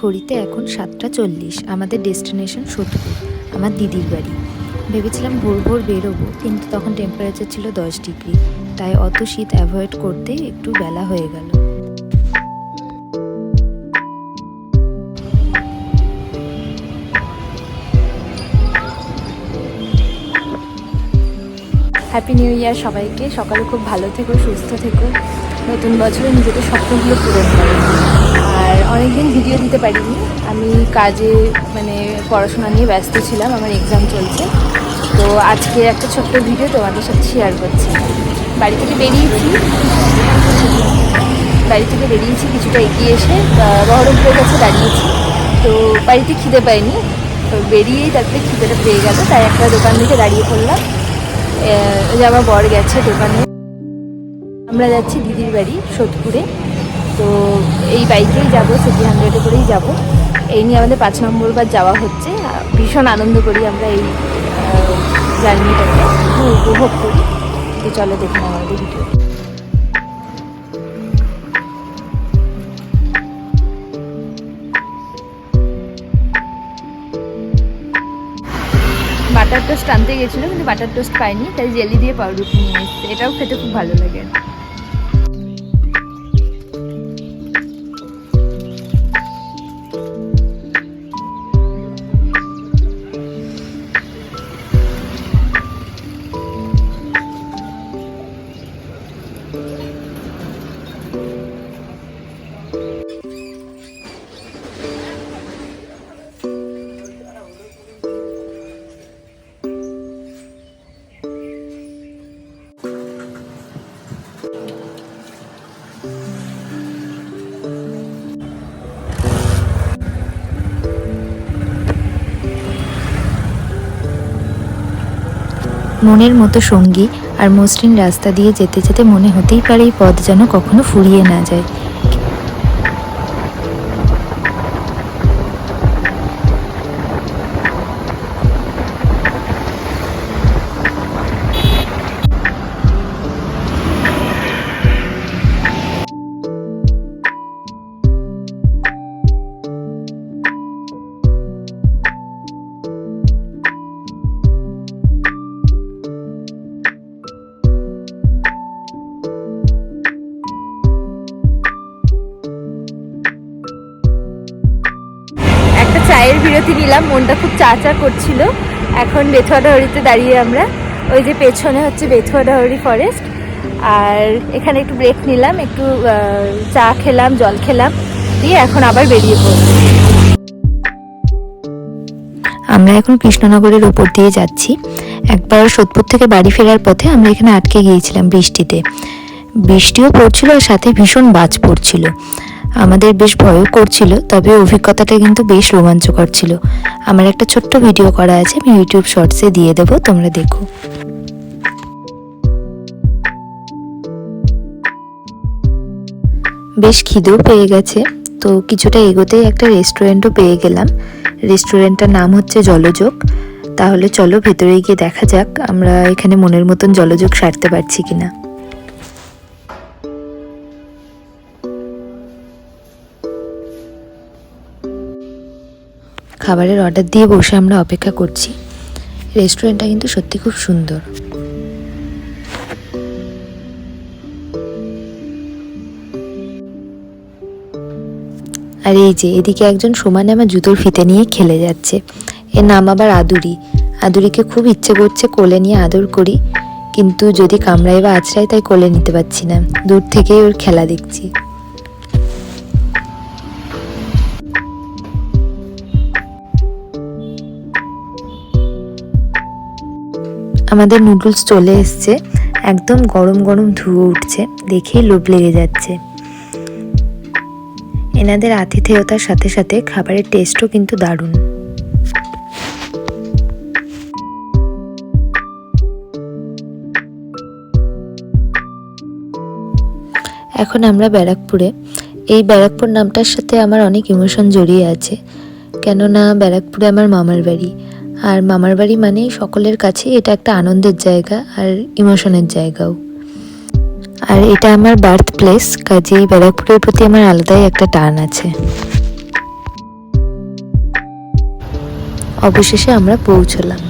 ঘড়িতে এখন সাতটা চল্লিশ। আমাদের ডেস্টিনেশন সোদপুর আমার দিদির বাড়ি। ভেবেছিলাম ভোর ভোর বেরোবো, কিন্তু তখন টেম্পারেচার ছিল দশ ডিগ্রি। তাই অত শীত অ্যাভয়েড করতে একটু বেলা হয়ে গেল। হ্যাপি নিউ ইয়ার সবাইকে। সকালে খুব ভালো থেকো, সুস্থ থেকো। নতুন বছরে নিজেদের স্বপ্নগুলো পূরণ করো। আর অনেকদিন ভিডিও দিতে পারিনি। আমি কাজে মানে পড়াশোনা নিয়ে ব্যস্ত ছিলাম, আমার এক্সাম চলছে। তো আজকে একটা ছোট্ট ভিডিও তোমাদের সাথে শেয়ার করছি। বাড়ি থেকে বেরিয়েছি। বাড়ি থেকে বেরিয়েছি, কিছুটা এগিয়ে এসে বহরমপুরের কাছে দাঁড়িয়েছি। তো বাড়িতে খিদে পাইনি তো বেরিয়েই তারপরে খিদেটা পেয়ে গেল। তাই একটা দোকান থেকে দাঁড়িয়ে পড়লাম। যে আমার বর গেছে দোকানে। আমরা যাচ্ছি দিদির বাড়ি, সোদপুরে। তো এই বাইকেই যাব, সিটি হান্ড্রেডে করেই যাব। এই নিয়ে আমাদের পাঁচ নম্বর বার যাওয়া হচ্ছে। ভীষণ আনন্দ করি আমরা এই জার্নিটাকে। উপভোগ করি। তো চলো দেখে নাও আমাদের ভিডিও। বাটার টোস্ট আনতে গেছিল কিন্তু বাটার টোস্ট পাইনি, তাই জেলি দিয়ে পাউরুটি নিয়ে এসছে। এটাও খেতে খুব ভালো লাগে। মনের মতো সঙ্গী আর মসৃণ রাস্তা দিয়ে যেতে যেতে মনে হতেই পারে এই পথ যেন কখনো ফুরিয়ে না যায়। চায়ের বিরতি নিলাম, মনটা খুব চা চা করছিল। এখন বেথুয়াডাহরিতে দাঁড়িয়ে আমরা, ওই যে পেছনে হচ্ছে বেথুয়াডাহরি ফরেস্ট আর এখানে একটু ব্রেক নিলাম, একটু চা খেলাম, জল খেলাম, দিয়ে এখন আবার বেরিয়ে পড়লাম আমরা এখন কৃষ্ণনগরের ওপর দিয়ে যাচ্ছি। একবার সোদপুর থেকে বাড়ি ফেরার পথে আমরা এখানে আটকে গিয়েছিলাম বৃষ্টিতে। বৃষ্টিও পড়ছিল আর সাথে ভীষণ বাজ পড়ছিল। আমাদের বেশ ভয়ও করছিল, তবে অভিজ্ঞতাটা কিন্তু বেশ রোমাঞ্চকর ছিল। আমার একটা ছোট্ট ভিডিও করা আছে, আমি ইউটিউব শর্টসে দিয়ে দেবো, তোমরা দেখো। বেশ খিদেও পেয়ে গেছে। তো কিছুটা এগোতেই একটা রেস্টুরেন্টও পেয়ে গেলাম। রেস্টুরেন্টটার নাম হচ্ছে জলযোগ। তাহলে চলো ভেতরে গিয়ে দেখা যাক, আমরা এখানে মনের মতন জলযোগ সারতে পারছি কিনা। খাবারের অর্ডার দিয়ে বসে আমরা অপেক্ষা করছি। রেস্টুরেন্টটা কিন্তু সত্যি খুব সুন্দর। আর এই যে, এদিকে একজন সমানে আমার জুতোর ফিতে নিয়ে খেলে যাচ্ছে। এর নাম আবার আদুরি। আদুরিকে খুব ইচ্ছে করছে কোলে নিয়ে আদর করি। কিন্তু যদি কামড়ায় বা আছড়ায় তাই কোলে নিতে পারছি না। দূর থেকেই ওর খেলা দেখছি। আমাদের নুডলস চলে এসছে। একদম গরম গরম ধুয়ে উঠছে, দেখেই লোভ লেগে যাচ্ছে। এনাদের আতিথেয়তার সাথে সাথে খাবারের টেস্টও কিন্তু দারুণ। এখন আমরা ব্যারাকপুরে। এই ব্যারাকপুর নামটার সাথে আমার অনেক ইমোশন জড়িয়ে আছে। কেননা ব্যারাকপুরে আমার মামার বাড়ি। আর মামার বাড়ি মানে সকলের কাছে এটা একটা আনন্দের জায়গা আর ইমোশনের জায়গাও। আর এটা আমার বার্থ প্লেস, কাজেই ব্যারাকপুরের প্রতি আমার আলাদাই একটা টান আছে। অবশেষে আমরা পৌঁছলাম।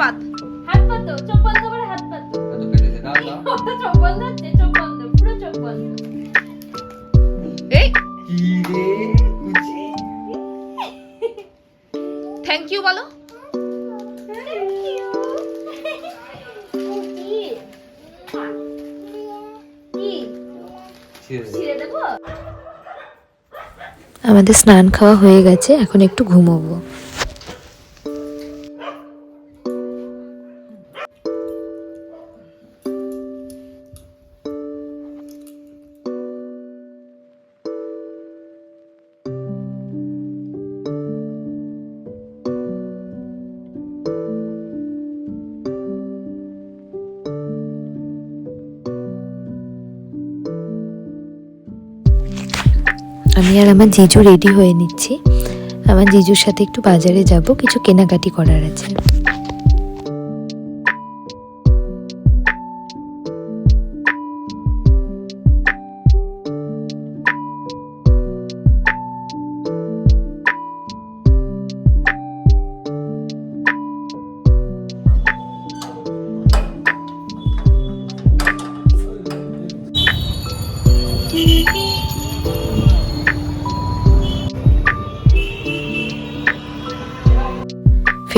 পাত হাত পাতো চোখ বন্ধ করে হাত পাতো। চোখ বন্ধ হচ্ছে চোখ বন্ধ পুরো চোখ বন্ধ। এই। থ্যাংক ইউ বলো। আমাদের স্নান খাওয়া হয়ে গেছে এখন একটু ঘুমোবো। আমি আর আমার জিজু রেডি হয়ে নিচ্ছি। আমার জিজুর সাথে একটু বাজারে যাব, কিছু কেনাকাটি করার আছে।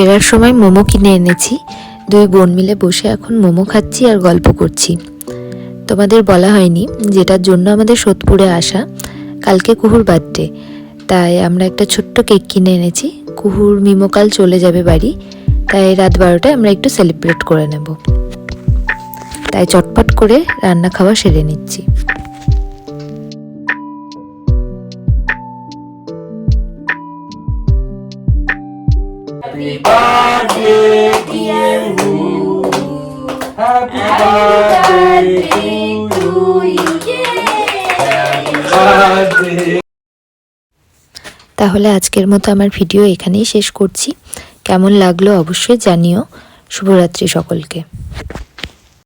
ফেরার সময় মোমো কিনে এনেছি। দুই বোন মিলে বসে এখন মোমো খাচ্ছি আর গল্প করছি। তোমাদের বলা হয়নি যেটার জন্য আমাদের সোদপুরে আসা। কালকে কুহুর বার্থডে। তাই আমরা একটা ছোট্ট কেক কিনে এনেছি। কুহুর মিমোকাল চলে যাবে বাড়ি। তাই রাত বারোটায় আমরা একটু সেলিব্রেট করে নেব। তাই চটপট করে রান্না খাওয়া সেরে নিচ্ছি। তাহলে আজকের মতো আমার ভিডিও এখানেই শেষ করছি। কেমন লাগল অবশ্যই জানিও। শুভরাত্রি সকলকে।